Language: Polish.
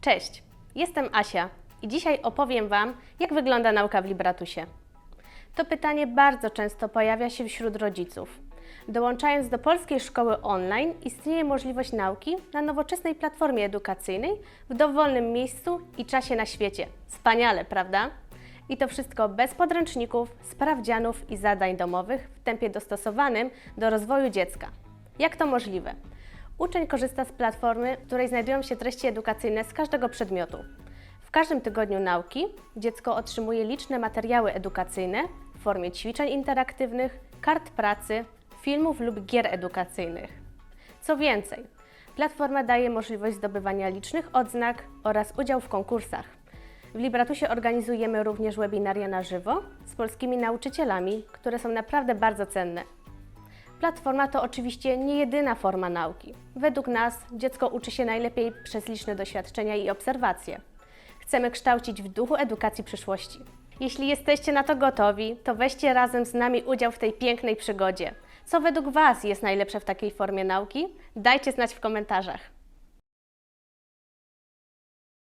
Cześć, jestem Asia i dzisiaj opowiem Wam, jak wygląda nauka w Libratusie. To pytanie bardzo często pojawia się wśród rodziców. Dołączając do polskiej szkoły online, istnieje możliwość nauki na nowoczesnej platformie edukacyjnej w dowolnym miejscu i czasie na świecie. Wspaniale, prawda? I to wszystko bez podręczników, sprawdzianów i zadań domowych w tempie dostosowanym do rozwoju dziecka. Jak to możliwe? Uczeń korzysta z platformy, w której znajdują się treści edukacyjne z każdego przedmiotu. W każdym tygodniu nauki dziecko otrzymuje liczne materiały edukacyjne w formie ćwiczeń interaktywnych, kart pracy, filmów lub gier edukacyjnych. Co więcej, platforma daje możliwość zdobywania licznych odznak oraz udział w konkursach. W Libratusie organizujemy również webinaria na żywo z polskimi nauczycielami, które są naprawdę bardzo cenne. Platforma to oczywiście nie jedyna forma nauki. Według nas dziecko uczy się najlepiej przez liczne doświadczenia i obserwacje. Chcemy kształcić w duchu edukacji przyszłości. Jeśli jesteście na to gotowi, to weźcie razem z nami udział w tej pięknej przygodzie. Co według Was jest najlepsze w takiej formie nauki? Dajcie znać w komentarzach.